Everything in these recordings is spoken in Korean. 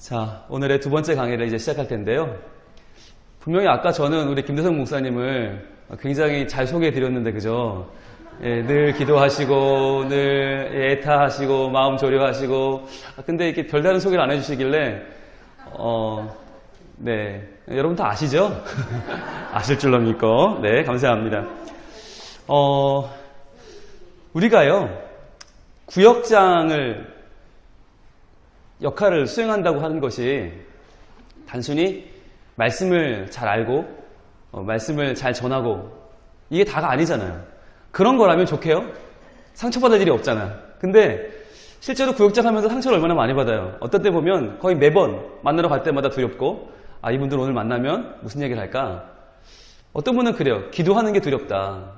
자, 오늘의 두 번째 강의를 이제 시작할 텐데요. 분명히 아까 저는 우리 김대성 목사님을 굉장히 잘 소개해 드렸는데, 그죠? 예, 늘 기도하시고, 늘 애타하시고, 마음 조려하시고, 아, 근데 이렇게 별다른 소개를 안 해주시길래, 어, 네. 여러분 다 아시죠? 아실 줄로 믿고, 네, 감사합니다. 어, 우리가요, 구역장을 역할을 수행한다고 하는 것이 단순히 말씀을 잘 알고 어, 말씀을 잘 전하고 이게 다가 아니잖아요. 그런 거라면 좋게요. 상처받을 일이 없잖아. 근데 실제로 구역장 하면서 상처를 얼마나 많이 받아요. 어떤 때 보면 거의 매번 만나러 갈 때마다 두렵고 아 이분들 오늘 만나면 무슨 얘기를 할까? 어떤 분은 그래요. 기도하는 게 두렵다.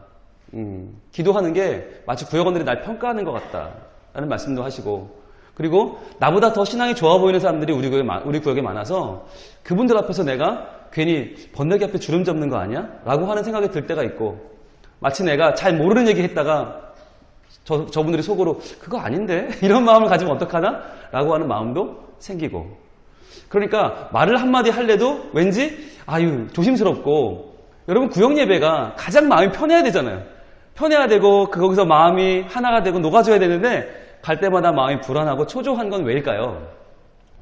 음, 기도하는 게 마치 구역원들이 날 평가하는 것 같다 라는 말씀도 하시고 그리고 나보다 더 신앙이 좋아 보이는 사람들이 우리 구역에, 우리 구역에 많아서 그분들 앞에서 내가 괜히 번데기 앞에 주름 잡는 거 아니야? 라고 하는 생각이 들 때가 있고 마치 내가 잘 모르는 얘기 했다가 저, 저분들이 속으로 그거 아닌데? 이런 마음을 가지면 어떡하나? 라고 하는 마음도 생기고 그러니까 말을 한마디 할래도 왠지 아유 조심스럽고 여러분 구역 예배가 가장 마음이 편해야 되잖아요. 편해야 되고 그 거기서 마음이 하나가 되고 녹아줘야 되는데 갈 때마다 마음이 불안하고 초조한 건 왜일까요?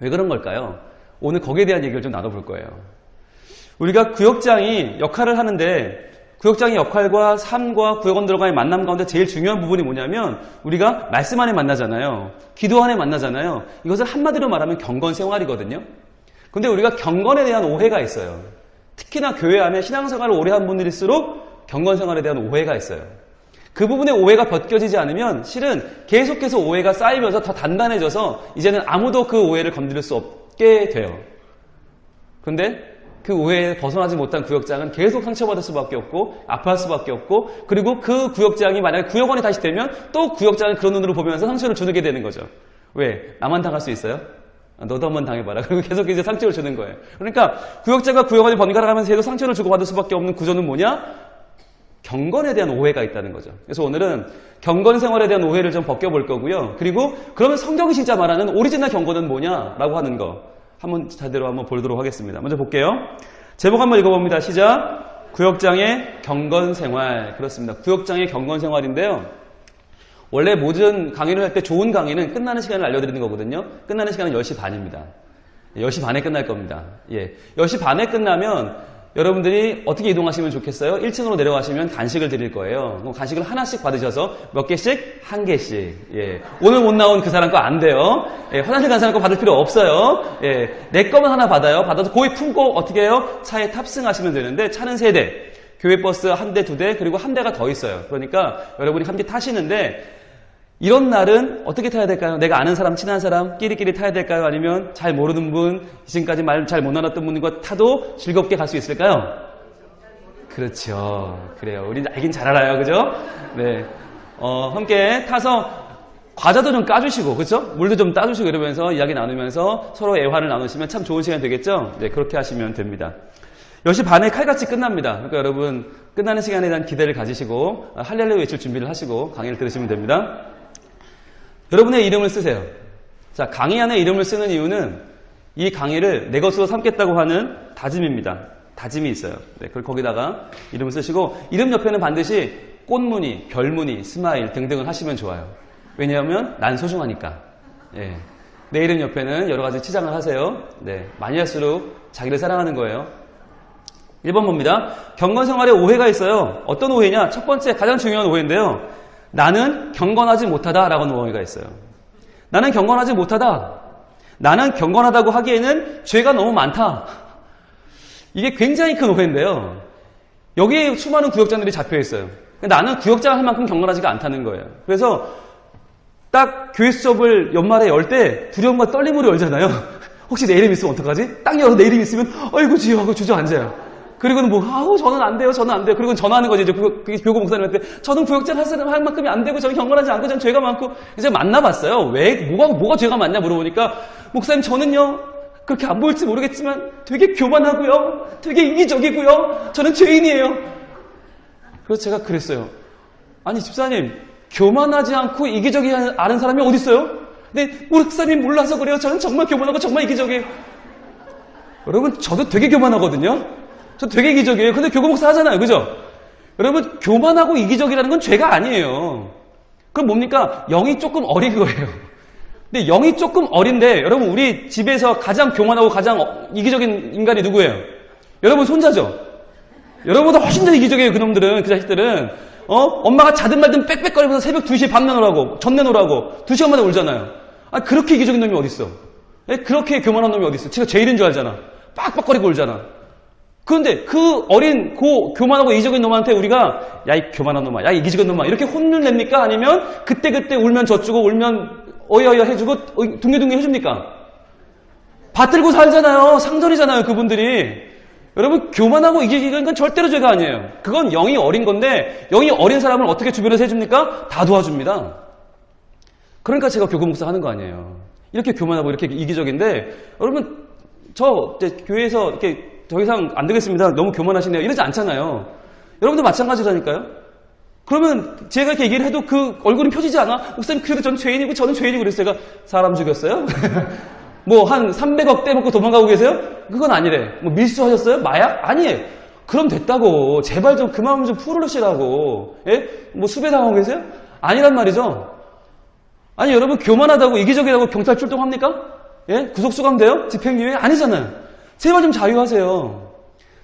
왜 그런 걸까요? 오늘 거기에 대한 얘기를 좀 나눠볼 거예요. 우리가 구역장이 역할을 하는데 구역장의 역할과 삶과 구역원들과의 만남 가운데 제일 중요한 부분이 뭐냐면 우리가 말씀 안에 만나잖아요. 기도 안에 만나잖아요. 이것을 한마디로 말하면 경건 생활이거든요. 근데 우리가 경건에 대한 오해가 있어요. 특히나 교회 안에 신앙생활을 오래 한 분들일수록 경건 생활에 대한 오해가 있어요. 그 부분에 오해가 벗겨지지 않으면 실은 계속해서 오해가 쌓이면서 더 단단해져서 이제는 아무도 그 오해를 건드릴 수 없게 돼요. 그런데 그 오해에 벗어나지 못한 구역장은 계속 상처받을 수밖에 없고 아파할 수밖에 없고 그리고 그 구역장이 만약에 구역원이 다시 되면 또 구역장을 그런 눈으로 보면서 상처를 주게 되는 거죠. 왜? 나만 당할 수 있어요? 너도 한번 당해봐라. 그리고 계속 이제 상처를 주는 거예요. 그러니까 구역자가 구역원이 번갈아 가면서 계속 상처를 주고받을 수밖에 없는 구조는 뭐냐? 경건에 대한 오해가 있다는 거죠. 그래서 오늘은 경건 생활에 대한 오해를 좀 벗겨볼 거고요. 그리고 그러면 성경이 진짜 말하는 오리지널 경건은 뭐냐라고 하는 거 한번 제대로 한번 보도록 하겠습니다. 먼저 볼게요. 제목 한번 읽어봅니다. 시작. 구역장의 경건 생활. 그렇습니다. 구역장의 경건 생활인데요. 원래 모든 강의를 할 때 좋은 강의는 끝나는 시간을 알려드리는 거거든요. 끝나는 시간은 10시 반입니다. 10시 반에 끝날 겁니다. 예. 10시 반에 끝나면 여러분들이 어떻게 이동하시면 좋겠어요? 1층으로 내려가시면 간식을 드릴 거예요. 간식을 하나씩 받으셔서 몇 개씩? 한 개씩. 예. 오늘 못 나온 그 사람 거 안 돼요. 예. 화장실 간 사람 거 받을 필요 없어요. 예. 내 거만 하나 받아요. 받아서 고이 품고 어떻게 해요? 차에 탑승하시면 되는데 차는 세 대. 교회 버스 한 대, 두 대, 그리고 한 대가 더 있어요. 그러니까 여러분이 함께 타시는데 이런 날은 어떻게 타야 될까요? 내가 아는 사람, 친한 사람, 끼리끼리 타야 될까요? 아니면 잘 모르는 분, 지금까지 말 잘 못 나눴던 분과 타도 즐겁게 갈 수 있을까요? 그렇죠. 그래요. 우리 알긴 잘 알아요. 그죠? 네. 어, 함께 타서 과자도 좀 까주시고, 그죠? 물도 좀 따주시고 이러면서 이야기 나누면서 서로 애화를 나누시면 참 좋은 시간 되겠죠? 네, 그렇게 하시면 됩니다. 10시 반에 칼같이 끝납니다. 그러니까 여러분, 끝나는 시간에 대한 기대를 가지시고, 할렐루야 외칠 준비를 하시고 강의를 들으시면 됩니다. 여러분의 이름을 쓰세요. 자, 강의 안에 이름을 쓰는 이유는 이 강의를 내 것으로 삼겠다고 하는 다짐입니다. 다짐이 있어요. 네, 그걸 거기다가 이름을 쓰시고 이름 옆에는 반드시 꽃무늬, 별무늬, 스마일 등등을 하시면 좋아요. 왜냐하면 난 소중하니까. 예. 내 이름 옆에는 여러 가지 치장을 하세요. 네, 많이 할수록 자기를 사랑하는 거예요. 1번 봅니다. 경건 생활에 오해가 있어요. 어떤 오해냐? 첫 번째 가장 중요한 오해인데요. 나는 경건하지 못하다라고 하는 오해가 있어요. 나는 경건하지 못하다. 나는 경건하다고 하기에는 죄가 너무 많다. 이게 굉장히 큰 오해인데요. 여기에 수많은 구역장들이 잡혀 있어요. 나는 구역장 할 만큼 경건하지가 않다는 거예요. 그래서 딱 교회 수업을 연말에 열 때 두려움과 떨림으로 열잖아요. 혹시 내 이름 있으면 어떡하지? 딱 열어서 내 이름 있으면 어이구 지효 하고 주저앉아요. 그리고는 뭐, 아우, 저는 안 돼요, 저는 안 돼요. 그리고 전화하는 거지, 이제, 그, 교구 목사님한테. 저는 구역장 할 사람 할 만큼이 안 되고, 저는 경건하지 않고, 저는 죄가 많고. 이제 만나봤어요. 왜, 뭐가, 뭐가 죄가 많냐 물어보니까, 목사님, 저는요, 그렇게 안 보일지 모르겠지만, 되게 교만하고요, 되게 이기적이고요, 저는 죄인이에요. 그래서 제가 그랬어요. 아니, 집사님, 교만하지 않고 이기적이 아는 사람이 어딨어요? 근데 목사님이 몰라서 그래요. 저는 정말 교만하고 정말 이기적이에요. 여러분, 저도 되게 교만하거든요. 저 되게 이기적이에요. 근데 교구 목사 하잖아요. 그죠? 여러분, 교만하고 이기적이라는 건 죄가 아니에요. 그럼 뭡니까? 영이 조금 어린 거예요. 근데 영이 조금 어린데, 여러분, 우리 집에서 가장 교만하고 가장 어- 이기적인 인간이 누구예요? 여러분, 손자죠? 여러분보다 훨씬 더 이기적이에요, 그놈들은, 그 자식들은. 어? 엄마가 자든 말든 빽빽거리면서 새벽 2시에 밥 내놓으라고, 전 내놓으라고, 2시간 만에 울잖아요. 아, 그렇게 이기적인 놈이 어딨어? 예? 그렇게 교만한 놈이 어딨어? 지가 제일인 줄 알잖아. 빡빡거리고 울잖아. 그런데 그 어린, 고, 교만하고 이기적인 놈한테 우리가, 야, 이 교만한 놈아, 야, 이 이기적인 놈아, 이렇게 혼을 냅니까? 아니면 그때그때 울면 져주고, 울면 어여어여 해주고, 어, 둥개둥개 해줍니까? 받들고 살잖아요. 상전이잖아요, 그분들이. 여러분, 교만하고 이기적인 건 절대로 죄가 아니에요. 그건 영이 어린 건데, 영이 어린 사람을 어떻게 주변에서 해줍니까? 다 도와줍니다. 그러니까 제가 교구 목사 하는 거 아니에요. 이렇게 교만하고 이렇게 이기적인데, 여러분, 저 이제 교회에서 이렇게 더 이상 안 되겠습니다. 너무 교만하시네요. 이러지 않잖아요. 여러분도 마찬가지라니까요. 그러면 제가 이렇게 얘기를 해도 그 얼굴이 펴지지 않아? 목사님, 그래도 전 죄인이고 저는 죄인이고 그랬어요. 제가 사람 죽였어요? 뭐 한 300억 떼먹고 도망가고 계세요? 그건 아니래. 뭐 밀수하셨어요? 마약? 아니에요. 그럼 됐다고. 제발 좀 그 마음 좀 풀으시라고. 예? 뭐 수배당하고 계세요? 아니란 말이죠. 아니 여러분 교만하다고 이기적이라고 경찰 출동합니까? 예? 구속수감 돼요? 집행유예? 아니잖아요. 제발 좀 자유하세요.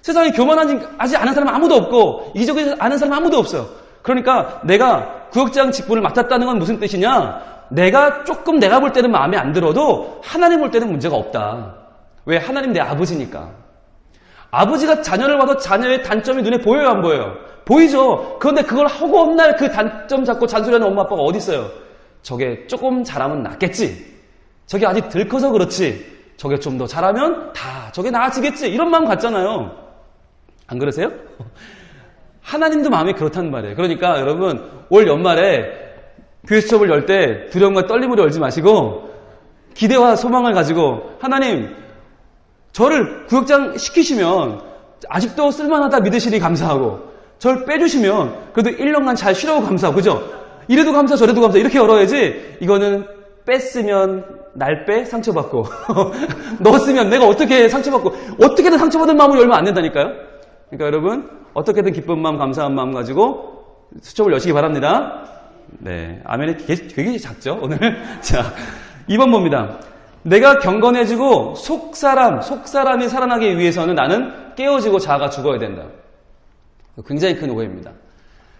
세상에 교만하지 않은 사람 아무도 없고 이기적이지 않은 사람 아무도 없어요. 그러니까 내가 구역장 직분을 맡았다는 건 무슨 뜻이냐? 내가 조금 내가 볼 때는 마음에 안 들어도 하나님 볼 때는 문제가 없다. 왜? 하나님 내 아버지니까. 아버지가 자녀를 봐도 자녀의 단점이 눈에 보여요, 안 보여요? 보이죠? 그런데 그걸 하고 없날 그 단점 잡고 잔소리하는 엄마 아빠가 어디 있어요? 저게 조금 잘하면 낫겠지. 저게 아직 덜 커서 그렇지. 저게 좀 더 잘하면 다 저게 나아지겠지. 이런 마음 같잖아요. 안 그러세요? 하나님도 마음이 그렇단 말이에요. 그러니까 여러분 올 연말에 교회 수업을 열 때 두려움과 떨림으로 열지 마시고 기대와 소망을 가지고 하나님 저를 구역장 시키시면 아직도 쓸만하다 믿으시니 감사하고 저를 빼주시면 그래도 1년간 잘 쉬라고 감사하고 그죠? 이래도 감사 저래도 감사 이렇게 열어야지 이거는 뺐으면 날 빼? 상처받고. 넣었으면 내가 어떻게 상처받고 어떻게든 상처받은 마음으로 열면 안 된다니까요? 그러니까 여러분 어떻게든 기쁜 마음 감사한 마음 가지고 수첩을 여시기 바랍니다. 네 아멘이 되게, 되게 작죠 오늘? 자 2번 봅니다. 내가 경건해지고 속사람, 속사람이 살아나기 위해서는 나는 깨어지고 자아가 죽어야 된다. 굉장히 큰 오해입니다.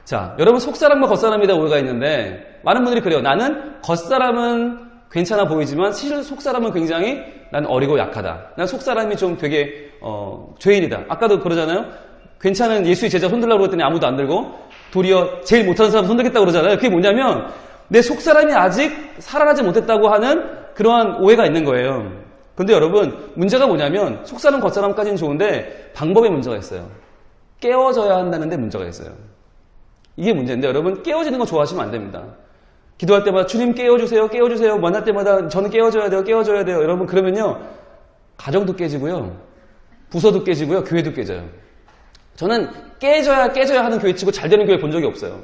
자, 여러분 속사람과 겉사람이다 오해가 있는데 많은 분들이 그래요. 나는 겉사람은 괜찮아 보이지만 사실 속사람은 굉장히 난 어리고 약하다. 난 속사람이 좀 되게 어, 죄인이다. 아까도 그러잖아요. 괜찮은 예수의 제자 손들라고 그랬더니 아무도 안 들고 도리어 제일 못하는 사람 손들겠다고 그러잖아요. 그게 뭐냐면 내 속사람이 아직 살아나지 못했다고 하는 그러한 오해가 있는 거예요. 근데 여러분, 문제가 뭐냐면, 속사람, 겉사람까지는 좋은데, 방법에 문제가 있어요. 깨워져야 한다는데 문제가 있어요. 이게 문제인데, 여러분, 깨워지는 거 좋아하시면 안 됩니다. 기도할 때마다, 주님 깨워주세요, 깨워주세요. 만날 때마다, 저는 깨워줘야 돼요, 깨워줘야 돼요. 여러분, 그러면요, 가정도 깨지고요, 부서도 깨지고요, 교회도 깨져요. 저는 깨져야, 깨져야 하는 교회 치고 잘 되는 교회 본 적이 없어요.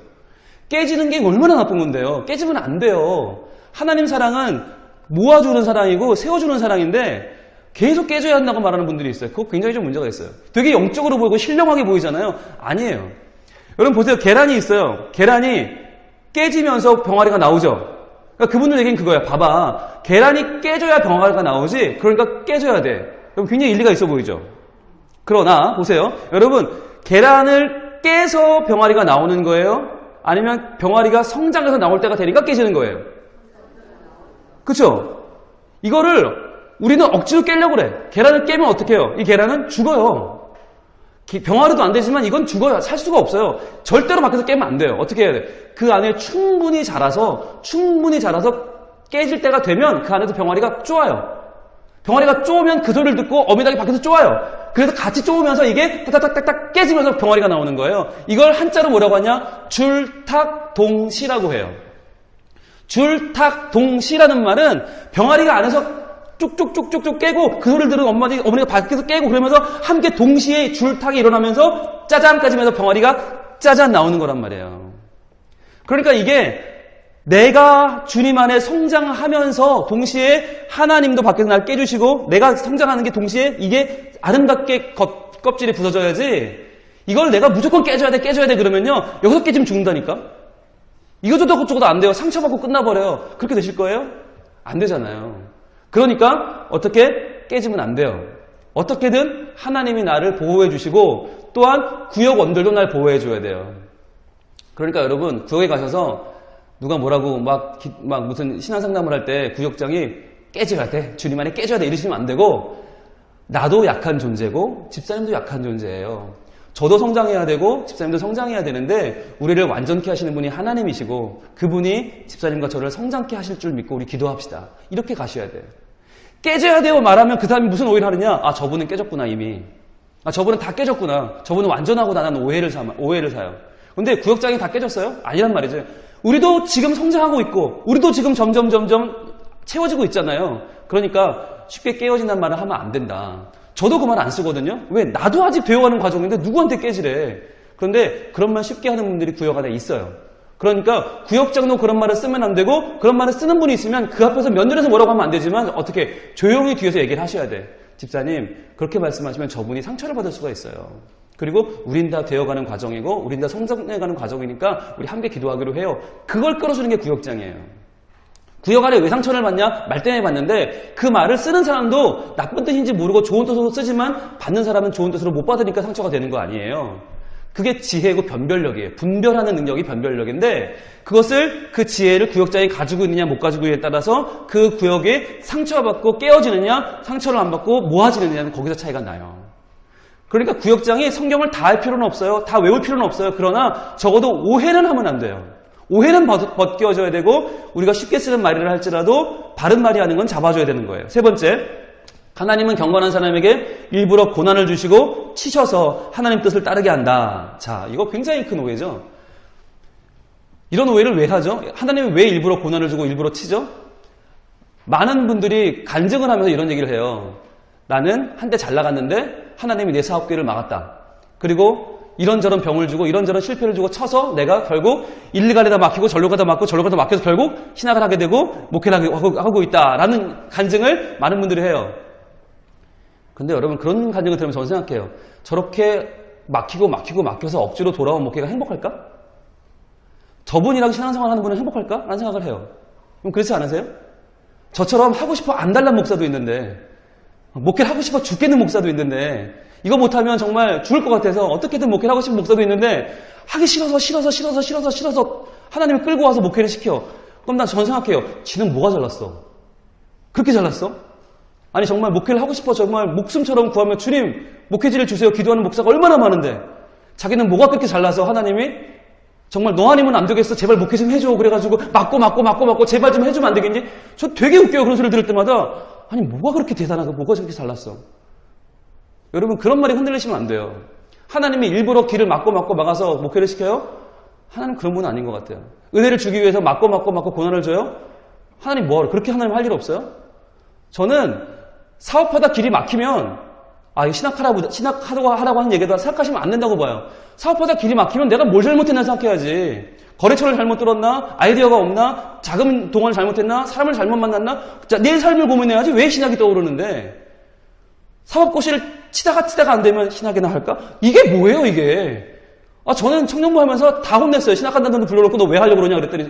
깨지는 게 얼마나 나쁜 건데요. 깨지면 안 돼요. 하나님 사랑은 모아주는 사랑이고 세워주는 사랑인데 계속 깨져야 한다고 말하는 분들이 있어요. 그거 굉장히 좀 문제가 있어요. 되게 영적으로 보이고 신령하게 보이잖아요. 아니에요. 여러분 보세요. 계란이 있어요. 계란이 깨지면서 병아리가 나오죠. 그러니까 그분들 얘기는 그거야. 봐봐. 계란이 깨져야 병아리가 나오지. 그러니까 깨져야 돼. 그럼 굉장히 일리가 있어 보이죠. 그러나 보세요. 여러분 계란을 깨서 병아리가 나오는 거예요? 아니면 병아리가 성장해서 나올 때가 되니까 깨지는 거예요? 그쵸? 이거를 우리는 억지로 깨려고 그래. 계란을 깨면 어떻게 해요? 이 계란은 죽어요. 병아리도 안 되지만 이건 죽어요. 살 수가 없어요. 절대로 밖에서 깨면 안 돼요. 어떻게 해야 돼? 그 안에 충분히 자라서, 충분히 자라서 깨질 때가 되면 그 안에서 병아리가 쪼아요. 병아리가 쪼으면 그 소리를 듣고 어미닭이 밖에서 쪼아요. 그래서 같이 쪼으면서 이게 딱딱딱딱 깨지면서 병아리가 나오는 거예요. 이걸 한자로 뭐라고 하냐? 줄탁동시라고 해요. 줄탁동시라는 말은 병아리가 안에서 쭉쭉쭉쭉쭉 깨고 그 소리를 들은 엄마지, 어머니가 밖에서 깨고 그러면서 함께 동시에 줄탁이 일어나면서 짜잔까지 면서 병아리가 짜잔 나오는 거란 말이에요. 그러니까 이게 내가 주님 안에 성장하면서 동시에 하나님도 밖에서 날 깨주시고 내가 성장하는 게 동시에 이게 아름답게 겉, 껍질이 부서져야지 이걸 내가 무조건 깨줘야 돼 깨줘야 돼 그러면요. 여기서 깨지면 죽는다니까? 이거저도 그쪽도 안 돼요. 상처받고 끝나버려요. 그렇게 되실 거예요? 안 되잖아요 그러니까 어떻게 깨지면 안 돼요 어떻게든 하나님이 나를 보호해 주시고 또한 구역 원들도 날 보호해 줘야 돼요 그러니까 여러분 구역에 가셔서 누가 뭐라고 막, 기- 막 무슨 신앙 상담을 할 때 구역장이 깨져야 돼. 주님 안에 깨져야 돼. 이러시면 안 되고 나도 약한 존재고 집사님도 약한 존재예요. 저도 성장해야 되고 집사님도 성장해야 되는데 우리를 완전케 하시는 분이 하나님이시고 그분이 집사님과 저를 성장케 하실 줄 믿고 우리 기도합시다. 이렇게 가셔야 돼요. 깨져야 돼요 말하면 그 사람이 무슨 오해를 하느냐? 아 저분은 깨졌구나 이미. 아 저분은 다 깨졌구나. 저분은 완전하고 나는 오해를 사 오해를 사요. 근데 구역장이 다 깨졌어요? 아니란 말이죠. 우리도 지금 성장하고 있고 우리도 지금 점점 점점 채워지고 있잖아요. 그러니까 쉽게 깨어진다는 말을 하면 안 된다. 저도 그 말 안 쓰거든요. 왜? 나도 아직 배워가는 과정인데 누구한테 깨지래. 그런데 그런 말 쉽게 하는 분들이 구역 안에 있어요. 그러니까 구역장도 그런 말을 쓰면 안 되고 그런 말을 쓰는 분이 있으면 그 앞에서 면전에서 뭐라고 하면 안 되지만 어떻게 조용히 뒤에서 얘기를 하셔야 돼. 집사님 그렇게 말씀하시면 저분이 상처를 받을 수가 있어요. 그리고 우린 다 되어가는 과정이고 우린 다 성장해가는 과정이니까 우리 함께 기도하기로 해요. 그걸 끌어주는 게 구역장이에요. 구역 안에 왜 상처를 받냐? 말 때문에 받는데 그 말을 쓰는 사람도 나쁜 뜻인지 모르고 좋은 뜻으로 쓰지만 받는 사람은 좋은 뜻으로 못 받으니까 상처가 되는 거 아니에요. 그게 지혜고 변별력이에요. 분별하는 능력이 변별력인데 그것을 그 지혜를 구역장이 가지고 있느냐 못 가지고 있느냐에 따라서 그 구역에 상처받고 깨어지느냐 상처를 안 받고 모아지느냐는 거기서 차이가 나요. 그러니까 구역장이 성경을 다 할 필요는 없어요. 다 외울 필요는 없어요. 그러나 적어도 오해는 하면 안 돼요. 오해는 벗- 벗겨져야 되고 우리가 쉽게 쓰는 말이라 할지라도 바른 말이 하는 건 잡아줘야 되는 거예요. 세 번째, 하나님은 경건한 사람에게 일부러 고난을 주시고 치셔서 하나님 뜻을 따르게 한다. 자, 이거 굉장히 큰 오해죠. 이런 오해를 왜 하죠? 하나님이 왜 일부러 고난을 주고 일부러 치죠? 많은 분들이 간증을 하면서 이런 얘기를 해요. 나는 한때 잘 나갔는데 하나님이 내 사업 기회를 막았다. 그리고 이런저런 병을 주고 이런저런 실패를 주고 쳐서 내가 결국 일리 가다 막히고 절로 가다 막고 절로 가다 막혀서 결국 신학을 하게 되고 목회를 하고 있다라는 간증을 많은 분들이 해요. 근데 여러분 그런 간증을 들으면 저는 생각해요. 저렇게 막히고 막히고 막혀서 억지로 돌아온 목회가 행복할까? 저분이랑 신앙생활 하는 분은 행복할까? 라는 생각을 해요. 그럼 그렇지 않으세요? 저처럼 하고 싶어 안 달란 목사도 있는데 목회를 하고 싶어 죽겠는 목사도 있는데 이거 못하면 정말 죽을 것 같아서 어떻게든 목회를 하고 싶은 목사도 있는데 하기 싫어서 싫어서 싫어서 싫어서 싫어서 하나님이 끌고 와서 목회를 시켜. 그럼 난 전 생각해요. 지는 뭐가 잘났어? 그렇게 잘났어? 아니 정말 목회를 하고 싶어 정말 목숨처럼 구하면 주님 목회지를 주세요 기도하는 목사가 얼마나 많은데 자기는 뭐가 그렇게 잘나서 하나님이 정말 너 아니면 안 되겠어 제발 목회 좀 해줘 그래가지고 맞고 맞고 맞고 맞고 제발 좀 해주면 안 되겠니? 저 되게 웃겨요 그런 소리를 들을 때마다 아니 뭐가 그렇게 대단하고 뭐가 저렇게 잘났어 여러분 그런 말이 흔들리시면 안 돼요 하나님이 일부러 길을 막고 막고 막아서 목회를 시켜요? 하나님 그런 분은 아닌 것 같아요 은혜를 주기 위해서 막고 막고 막고 고난을 줘요? 하나님 뭐하러 그렇게 하나님 할 일 없어요? 저는 사업하다 길이 막히면 아, 이거 신학하라고, 신학하라고 하라고 하는 얘기다 생각하시면 안 된다고 봐요. 사업하다 길이 막히면 내가 뭘 잘못했나 생각해야지. 거래처를 잘못 들었나? 아이디어가 없나? 자금 동원을 잘못했나? 사람을 잘못 만났나? 자, 내 삶을 고민해야지 왜 신학이 떠오르는데? 사업고시를 치다가 치다가 안 되면 신학이나 할까? 이게 뭐예요, 이게? 아, 저는 청년부 하면서 다 혼냈어요. 신학한다는 놈 불러놓고 너 왜 하려고 그러냐 그랬더니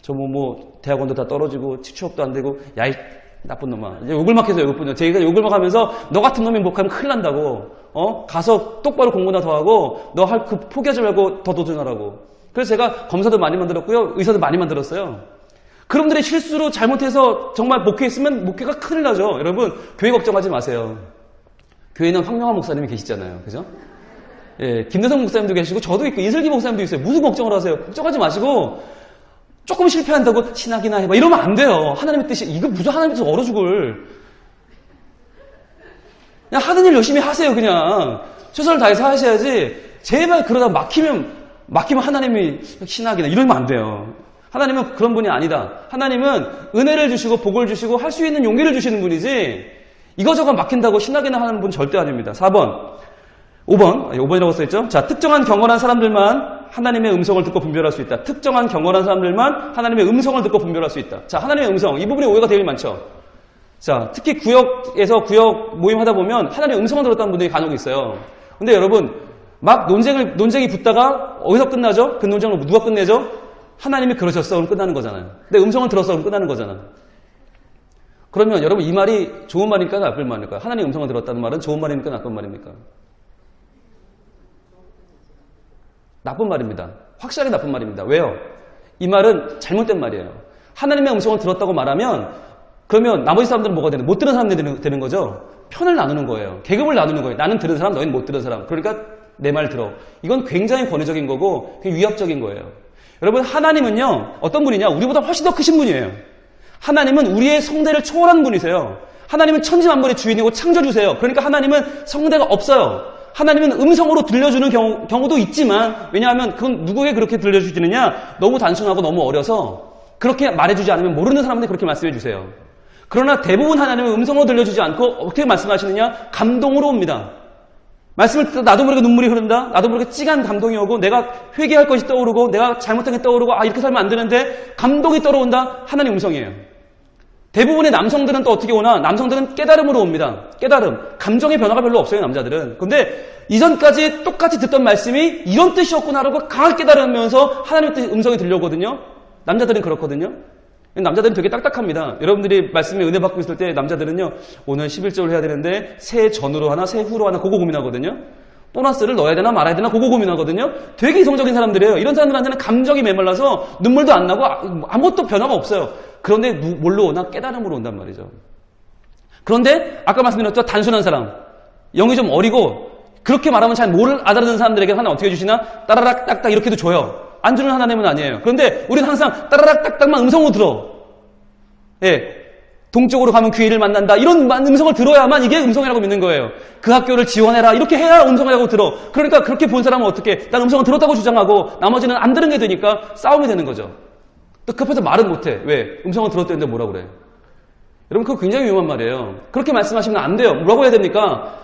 저 뭐, 뭐, 대학원도 다 떨어지고, 취업도 안 되고, 야, 이 나쁜 놈아. 이제 욕을 막 해서 욕을 뿐이야. 제가 욕을 막 하면서, 너 같은 놈이 목하면 큰일 난다고. 어? 가서 똑바로 공부나 더 하고, 너 할 그 포기하지 말고 더 도전하라고. 그래서 제가 검사도 많이 만들었고요. 의사도 많이 만들었어요. 그분들이 실수로 잘못해서 정말 목회했으면 목회가 큰일 나죠. 여러분, 교회 걱정하지 마세요. 교회는 황명한 목사님이 계시잖아요. 그죠? 예, 김대성 목사님도 계시고, 저도 있고, 이슬기 목사님도 있어요. 무슨 걱정을 하세요? 걱정하지 마시고, 조금 실패한다고 신학이나 해봐. 이러면 안 돼요. 하나님의 뜻이, 이거 무슨 하나님의 뜻 얼어 죽을. 그냥 하는 일 열심히 하세요, 그냥. 최선을 다해서 하셔야지. 제발 그러다 막히면, 막히면 하나님이 신학이나 이러면 안 돼요. 하나님은 그런 분이 아니다. 하나님은 은혜를 주시고 복을 주시고 할 수 있는 용기를 주시는 분이지 이거저거 막힌다고 신학이나 하는 분 절대 아닙니다. 4번. 5번. 5번이라고 써있죠? 자, 특정한 경건한 사람들만 하나님의 음성을 듣고 분별할 수 있다. 특정한 경건한 사람들만 하나님의 음성을 듣고 분별할 수 있다. 자, 하나님의 음성. 이 부분에 오해가 되게 많죠. 자, 특히 구역에서 구역 모임 하다 보면 하나님의 음성을 들었다는 분들이 간혹 있어요. 근데 여러분, 막 논쟁을, 논쟁이 붙다가 어디서 끝나죠? 그 논쟁을 누가 끝내죠? 하나님이 그러셨어. 그럼 끝나는 거잖아요. 근데 음성을 들었어. 그럼 끝나는 거잖아요. 그러면 여러분 이 말이 좋은 말입니까? 나쁜 말입니까? 하나님 음성을 들었다는 말은 좋은 말입니까? 나쁜 말입니까? 나쁜 말입니다. 확실하게 나쁜 말입니다. 왜요? 이 말은 잘못된 말이에요. 하나님의 음성을 들었다고 말하면 그러면 나머지 사람들은 뭐가 되는? 못 들은 사람들이 되는, 거죠. 편을 나누는 거예요. 계급을 나누는 거예요. 나는 들은 사람, 너희는 못 들은 사람. 그러니까 내 말 들어. 이건 굉장히 권위적인 거고 위협적인 거예요. 여러분 하나님은요 어떤 분이냐? 우리보다 훨씬 더 크신 분이에요. 하나님은 우리의 성대를 초월한 분이세요. 하나님은 천지만물의 주인이고 창조주세요. 그러니까 하나님은 성대가 없어요. 하나님은 음성으로 들려주는 경우, 경우도 있지만 왜냐하면 그건 누구에게 그렇게 들려주시느냐 너무 단순하고 너무 어려서 그렇게 말해주지 않으면 모르는 사람한테 그렇게 말씀해 주세요. 그러나 대부분 하나님은 음성으로 들려주지 않고 어떻게 말씀하시느냐 감동으로 옵니다. 말씀을 듣다 나도 모르게 눈물이 흐른다. 나도 모르게 찌간 감동이 오고 내가 회개할 것이 떠오르고 내가 잘못한 게 떠오르고 아 이렇게 살면 안 되는데 감동이 떨어온다. 하나님 음성이에요. 대부분의 남성들은 또 어떻게 오나? 남성들은 깨달음으로 옵니다. 깨달음. 감정의 변화가 별로 없어요, 남자들은. 근데 이전까지 똑같이 듣던 말씀이 이런 뜻이었구나라고 강하게 깨달으면서 하나님의 뜻 음성이 들려오거든요. 남자들은 그렇거든요. 남자들은 되게 딱딱합니다. 여러분들이 말씀에 은혜 받고 있을 때 남자들은요, 오늘 11조를 해야 되는데, 새 전후로 하나, 새 후로 하나, 그거 고민하거든요. 보너스를 넣어야 되나 말아야 되나, 그거 고민하거든요. 되게 이성적인 사람들이에요. 이런 사람들한테는 감정이 메말라서 눈물도 안 나고 아- 아무것도 변화가 없어요. 그런데 누- 뭘로 오나? 깨달음으로 온단 말이죠. 그런데, 아까 말씀드렸죠? 단순한 사람. 영이 좀 어리고, 그렇게 말하면 잘뭘 알아듣는 사람들에게 하나 어떻게 주시나? 따라락 딱딱 이렇게도 줘요. 안 주는 하나님은 아니에요. 그런데 우리는 항상 따라락 딱딱만 음성으로 들어. 예. 동쪽으로 가면 귀를 만난다. 이런 만- 음성을 들어야만 이게 음성이라고 믿는 거예요. 그 학교를 지원해라. 이렇게 해야 음성이라고 들어. 그러니까 그렇게 본 사람은 어떻게? 난 음성을 들었다고 주장하고 나머지는 안 들은 게 되니까 싸움이 되는 거죠. 또 급해서 말은 못해. 왜? 음성을 들었다는데 뭐라 그래? 여러분 그거 굉장히 위험한 말이에요. 그렇게 말씀하시면 안 돼요. 뭐라고 해야 됩니까?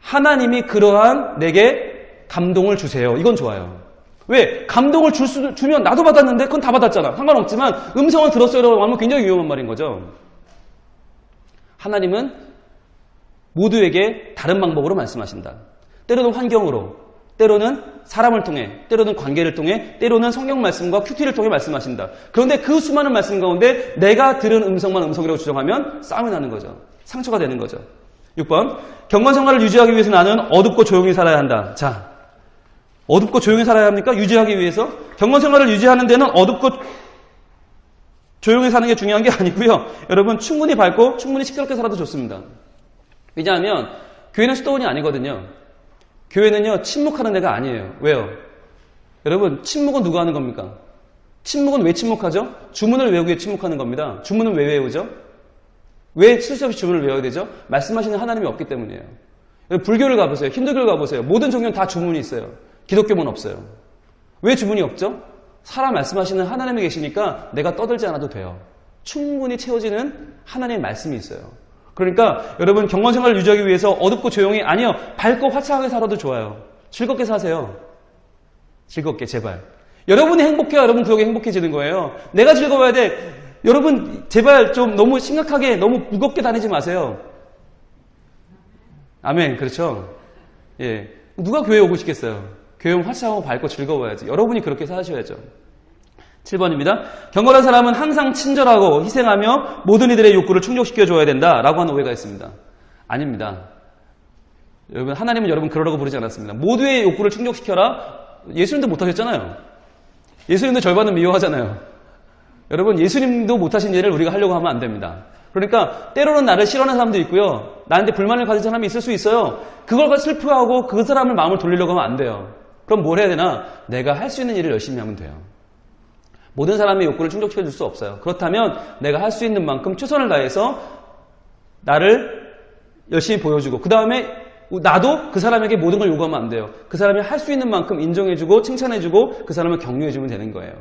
하나님이 그러한 내게 감동을 주세요. 이건 좋아요. 왜? 감동을 줄 수, 주면 나도 받았는데 그건 다 받았잖아. 상관없지만 음성을 들었어요라고 하면 굉장히 위험한 말인 거죠. 하나님은 모두에게 다른 방법으로 말씀하신다. 때로는 환경으로, 때로는 사람을 통해, 때로는 관계를 통해, 때로는 성경 말씀과 큐티를 통해 말씀하신다. 그런데 그 수많은 말씀 가운데 내가 들은 음성만 음성이라고 주장하면 싸움이 나는 거죠. 상처가 되는 거죠. 6번. 경건 생활을 유지하기 위해서 나는 어둡고 조용히 살아야 한다. 자, 어둡고 조용히 살아야 합니까? 유지하기 위해서? 경건 생활을 유지하는 데는 어둡고 조용히 사는 게 중요한 게 아니고요. 여러분 충분히 밝고 충분히 시끄럽게 살아도 좋습니다. 왜냐하면 교회는 수도원이 아니거든요. 교회는요 침묵하는 데가 아니에요. 왜요? 여러분 침묵은 누가 하는 겁니까? 침묵은 왜 침묵하죠? 주문을 외우기 위해 침묵하는 겁니다. 주문은 왜 외우죠? 왜 쓸데없이 주문을 외워야 되죠? 말씀하시는 하나님이 없기 때문이에요. 불교를 가보세요. 힌두교를 가보세요. 모든 종교는 다 주문이 있어요. 기독교만 없어요. 왜 주문이 없죠? 사람 말씀하시는 하나님이 계시니까 내가 떠들지 않아도 돼요. 충분히 채워지는 하나님의 말씀이 있어요. 그러니까 여러분 경건 생활을 유지하기 위해서 어둡고 조용히 아니요 밝고 화창하게 살아도 좋아요. 즐겁게 사세요. 즐겁게 제발. 여러분이 행복해야 여러분 구역이 행복해지는 거예요. 내가 즐거워야 돼. 여러분 제발 좀 너무 심각하게 너무 무겁게 다니지 마세요. 아멘 그렇죠. 예 누가 교회 오고 싶겠어요. 교회 화창하고 밝고 즐거워야지. 여러분이 그렇게 사셔야죠. 7번입니다. 경건한 사람은 항상 친절하고 희생하며 모든 이들의 욕구를 충족시켜 줘야 된다 라고 하는 오해가 있습니다. 아닙니다. 여러분 하나님은 여러분 그러라고 부르지 않았습니다. 모두의 욕구를 충족시켜라. 예수님도 못하셨잖아요. 예수님도 절반은 미워하잖아요. 여러분 예수님도 못하신 일을 우리가 하려고 하면 안 됩니다. 그러니까 때로는 나를 싫어하는 사람도 있고요. 나한테 불만을 가진 사람이 있을 수 있어요. 그걸 슬퍼하고 그 사람을 마음을 돌리려고 하면 안 돼요. 그럼 뭘 해야 되나? 내가 할 수 있는 일을 열심히 하면 돼요. 모든 사람의 욕구를 충족시켜 줄 수 없어요. 그렇다면 내가 할 수 있는 만큼 최선을 다해서 나를 열심히 보여주고 그 다음에 나도 그 사람에게 모든 걸 요구하면 안 돼요. 그 사람이 할 수 있는 만큼 인정해주고 칭찬해주고 그 사람을 격려해주면 되는 거예요.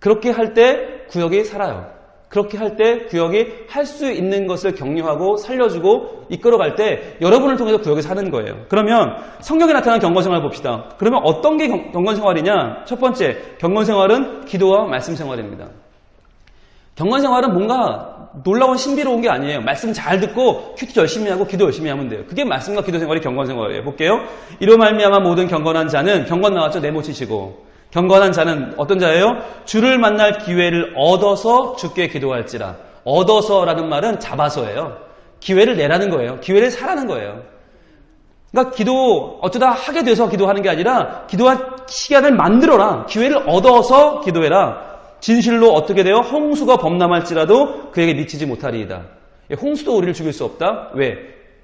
그렇게 할 때 구역이 살아요. 그렇게 할 때 구역이 할 수 있는 것을 격려하고 살려주고 이끌어갈 때 여러분을 통해서 구역이 사는 거예요. 그러면 성경에 나타난 경건생활 봅시다. 그러면 어떤 게 경- 경건생활이냐? 첫 번째, 경건생활은 기도와 말씀 생활입니다. 경건생활은 뭔가 놀라운 신비로운 게 아니에요. 말씀 잘 듣고 큐티 열심히 하고 기도 열심히 하면 돼요. 그게 말씀과 기도 생활이 경건생활이에요. 볼게요. 이로 말미암아 모든 경건한 자는 경건 나왔죠. 내모치시고 경건한 자는 어떤 자예요? 주를 만날 기회를 얻어서 주께 기도할지라. 얻어서라는 말은 잡아서예요. 기회를 내라는 거예요. 기회를 사라는 거예요. 그러니까 기도 어쩌다 하게 돼서 기도하는 게 아니라 기도할 시간을 만들어라. 기회를 얻어서 기도해라. 진실로 어떻게 돼요? 홍수가 범람할지라도 그에게 미치지 못하리이다. 예, 홍수도 우리를 죽일 수 없다. 왜?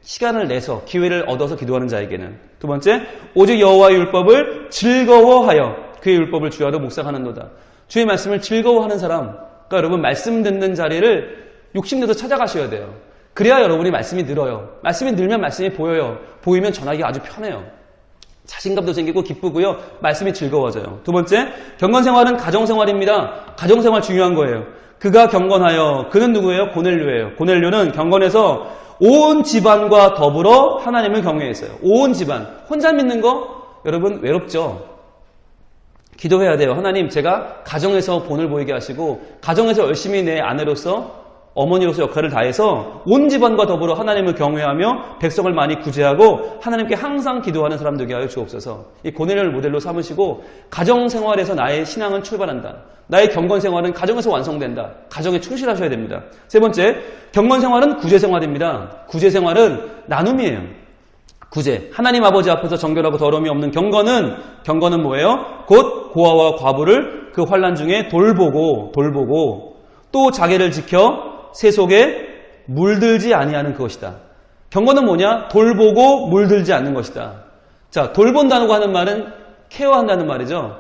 시간을 내서 기회를 얻어서 기도하는 자에게는 두 번째 오직 여호와의 율법을 즐거워하여 그의 율법을 주야로 묵상하는도다. 주의 말씀을 즐거워하는 사람. 그러니까 여러분 말씀 듣는 자리를 욕심내서 찾아가셔야 돼요. 그래야 여러분이 말씀이 늘어요. 말씀이 늘면 말씀이 보여요. 보이면 전하기가 아주 편해요. 자신감도 생기고 기쁘고요. 말씀이 즐거워져요. 두 번째, 경건생활은 가정생활입니다. 가정생활 중요한 거예요. 그가 경건하여 그는 누구예요? 고넬료예요. 고넬료는 경건해서 온 집안과 더불어 하나님을 경외했어요. 온 집안. 혼자 믿는 거 여러분 외롭죠. 기도해야 돼요. 하나님, 제가 가정에서 본을 보이게 하시고 가정에서 열심히 내 아내로서 어머니로서 역할을 다해서 온 집안과 더불어 하나님을 경외하며 백성을 많이 구제하고 하나님께 항상 기도하는 사람 되게 하여 주옵소서. 이 고넬료를 모델로 삼으시고 가정 생활에서 나의 신앙은 출발한다. 나의 경건 생활은 가정에서 완성된다. 가정에 충실하셔야 됩니다. 세 번째, 경건 생활은 구제 생활입니다. 구제 생활은 나눔이에요. 구제. 하나님 아버지 앞에서 정결하고 더러움이 없는 경건은 경건은 뭐예요? 곧 고아와 과부를 그 환란 중에 돌보고 돌보고 또 자기를 지켜 세속에 물들지 아니하는 그것이다. 경건은 뭐냐? 돌보고 물들지 않는 것이다. 자, 돌본다고 하는 말은 케어한다는 말이죠.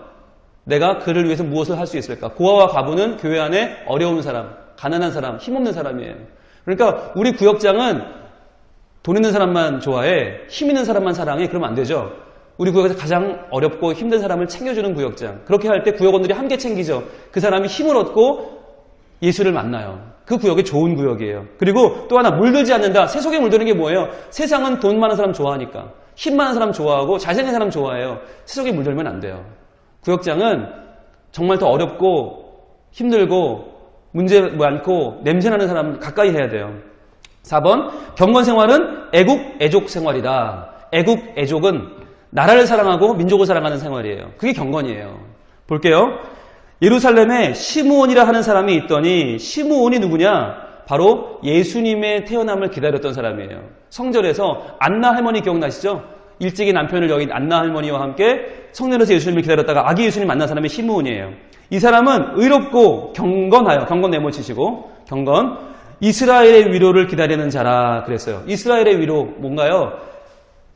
내가 그를 위해서 무엇을 할 수 있을까? 고아와 과부는 교회 안에 어려운 사람, 가난한 사람, 힘없는 사람이에요. 그러니까 우리 구역장은 돈 있는 사람만 좋아해, 힘 있는 사람만 사랑해, 그러면 안 되죠. 우리 구역에서 가장 어렵고 힘든 사람을 챙겨주는 구역장. 그렇게 할 때 구역원들이 함께 챙기죠. 그 사람이 힘을 얻고 예수를 만나요. 그 구역이 좋은 구역이에요. 그리고 또 하나 물들지 않는다. 세속에 물드는 게 뭐예요? 세상은 돈 많은 사람 좋아하니까. 힘 많은 사람 좋아하고 잘생긴 사람 좋아해요. 세속에 물들면 안 돼요. 구역장은 정말 더 어렵고 힘들고 문제 많고 냄새나는 사람 가까이 해야 돼요. 4번 경건 생활은 애국 애족 생활이다. 애국 애족은 나라를 사랑하고 민족을 사랑하는 생활이에요. 그게 경건이에요. 볼게요. 예루살렘에 시므온이라 하는 사람이 있더니 시므온이 누구냐? 바로 예수님의 태어남을 기다렸던 사람이에요. 성절에서 안나 할머니 기억나시죠? 일찍이 남편을 여긴 안나 할머니와 함께 성년에서 예수님을 기다렸다가 아기 예수님 만난 사람이 시므온이에요. 이 사람은 의롭고 경건하여 경건 내모치시고 경건 이스라엘의 위로를 기다리는 자라 그랬어요. 이스라엘의 위로 뭔가요?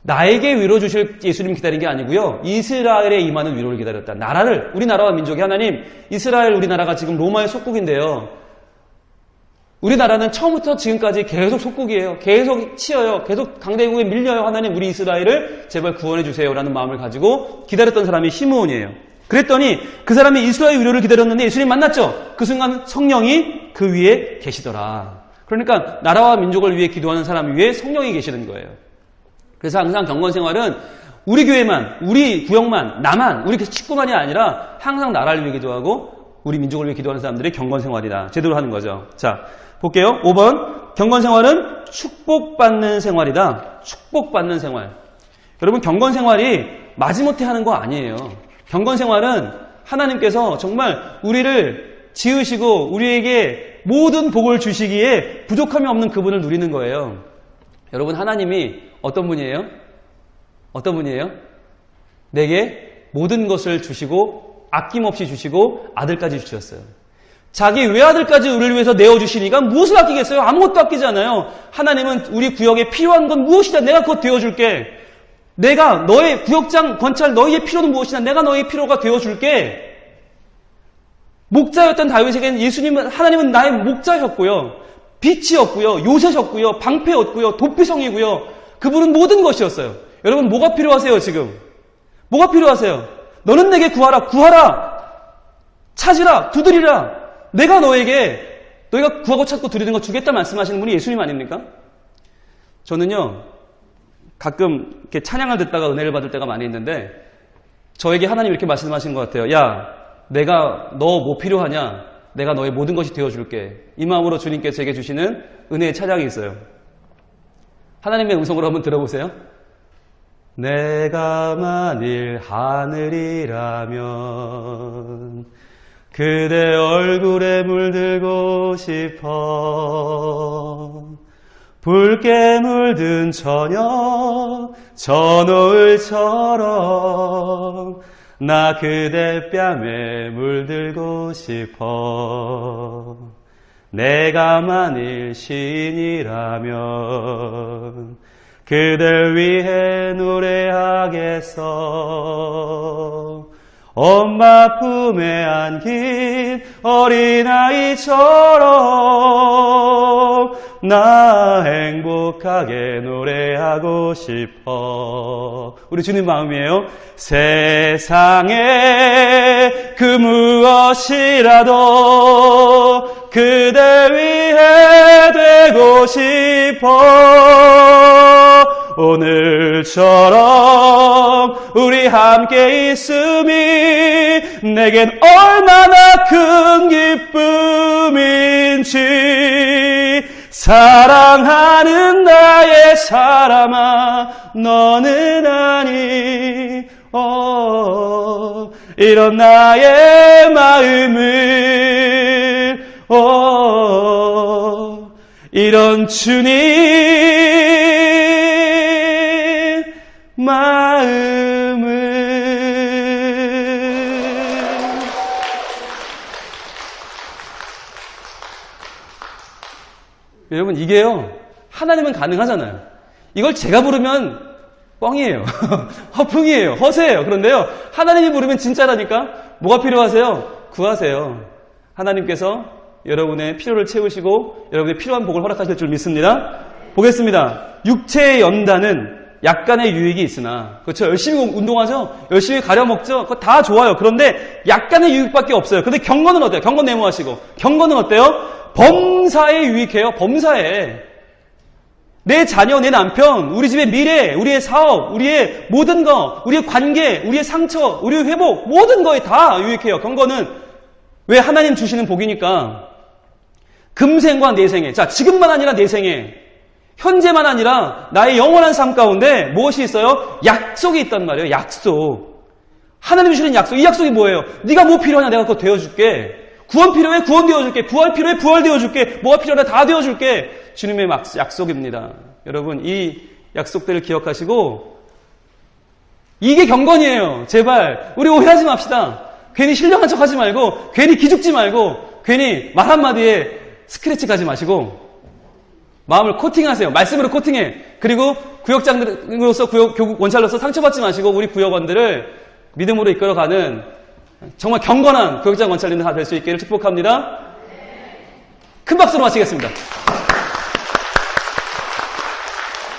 나에게 위로 주실 예수님 기다린 게 아니고요. 이스라엘에 임하는 위로를 기다렸다. 나라를 우리나라와 민족이 하나님 이스라엘 우리나라가 지금 로마의 속국인데요. 우리나라는 처음부터 지금까지 계속 속국이에요. 계속 치여요. 계속 강대국에 밀려요. 하나님 우리 이스라엘을 제발 구원해 주세요라는 마음을 가지고 기다렸던 사람이 시므온이에요. 그랬더니 그 사람이 이스라엘 위로를 기다렸는데 예수님 만났죠. 그 순간 성령이 그 위에 계시더라. 그러니까 나라와 민족을 위해 기도하는 사람 위에 성령이 계시는 거예요. 그래서 항상 경건 생활은 우리 교회만, 우리 구역만, 나만, 우리 식구만이 아니라 항상 나라를 위해 기도하고 우리 민족을 위해 기도하는 사람들의 경건 생활이다. 제대로 하는 거죠. 자, 볼게요. 5번. 경건 생활은 축복받는 생활이다. 축복받는 생활. 여러분, 경건 생활이 마지못해 하는 거 아니에요. 경건 생활은 하나님께서 정말 우리를 지으시고 우리에게 모든 복을 주시기에 부족함이 없는 그분을 누리는 거예요. 여러분, 하나님이 어떤 분이에요? 어떤 분이에요? 내게 모든 것을 주시고 아낌없이 주시고 아들까지 주셨어요. 자기 외아들까지 우리를 위해서 내어주시니까 무엇을 아끼겠어요? 아무것도 아끼지 않아요. 하나님은 우리 구역에 필요한 건 무엇이다. 내가 그것 되어줄게. 내가 너의 구역장 권찰 너희의 필요는 무엇이냐? 내가 너의 필요가 되어줄게. 목자였던 다윗에게는 예수님은 하나님은 나의 목자였고요. 빛이었고요. 요새셨고요. 방패였고요. 도피성이고요. 그분은 모든 것이었어요. 여러분 뭐가 필요하세요 지금? 뭐가 필요하세요? 너는 내게 구하라. 구하라. 찾으라. 두드리라. 내가 너에게 너희가 구하고 찾고 드리는 거 주겠다 말씀하시는 분이 예수님 아닙니까? 저는요, 가끔 이렇게 찬양을 듣다가 은혜를 받을 때가 많이 있는데, 저에게 하나님 이렇게 말씀하시는 것 같아요. 야, 내가 너 뭐 필요하냐? 내가 너의 모든 것이 되어줄게. 이 마음으로 주님께서 제게 주시는 은혜의 찬양이 있어요. 하나님의 음성으로 한번 들어보세요. 내가 만일 하늘이라면 그대 얼굴에 물들고 싶어 붉게 물든 저녁 저 노을처럼 나 그대 뺨에 물들고 싶어. 내가 만일 시인이라면 그댈 위해 노래하겠어. 엄마 품에 안긴 어린아이처럼 나 행복하게 노래하고 싶어. 우리 주님 마음이에요. 세상에 그 무엇이라도 그대 위해 되고 싶어. 오늘처럼 우리 함께 있음이 내겐 얼마나 큰 기쁨인지 사랑하는 나의 사람아 너는 아니. 어, 이런 나의 마음을. 어, 이런 주님 여러분 이게요 하나님은 가능하잖아요. 이걸 제가 부르면 뻥이에요. 허풍이에요. 허세예요. 그런데요 하나님이 부르면 진짜라니까? 뭐가 필요하세요? 구하세요. 하나님께서 여러분의 필요를 채우시고 여러분의 필요한 복을 허락하실 줄 믿습니다. 보겠습니다. 육체의 연단은 약간의 유익이 있으나 그렇죠? 열심히 운동하죠? 열심히 가려먹죠? 그거 다 좋아요. 그런데 약간의 유익밖에 없어요. 근데 경건은 어때요? 경건 내모하시고. 경건은 어때요 범사에 유익해요 범사에 내 자녀, 내 남편, 우리 집의 미래, 우리의 사업, 우리의 모든 거, 우리의 관계, 우리의 상처, 우리의 회복, 모든 거에 다 유익해요. 경건은 왜 하나님 주시는 복이니까 금생과 내생에, 자 지금만 아니라 내생에, 현재만 아니라 나의 영원한 삶 가운데 무엇이 있어요? 약속이 있단 말이에요. 약속. 하나님 주시는 약속. 이 약속이 뭐예요? 네가 뭐 필요하냐? 내가 그거 되어줄게. 구원 필요해? 구원 되어줄게. 부활 필요해? 부활 되어줄게. 뭐가 필요하냐? 다 되어줄게. 주님의 막- 약속입니다. 여러분, 이 약속들을 기억하시고, 이게 경건이에요. 제발, 우리 오해하지 맙시다. 괜히 신령한 척 하지 말고, 괜히 기죽지 말고, 괜히 말 한마디에 스크래치 가지 마시고, 마음을 코팅하세요. 말씀으로 코팅해. 그리고 구역장으로서, 구역, 원찰로서 상처받지 마시고, 우리 구역원들을 믿음으로 이끌어가는 정말 경건한 교육장 원찰님들 다될 수 있기를 축복합니다. 큰 박수로 마치겠습니다.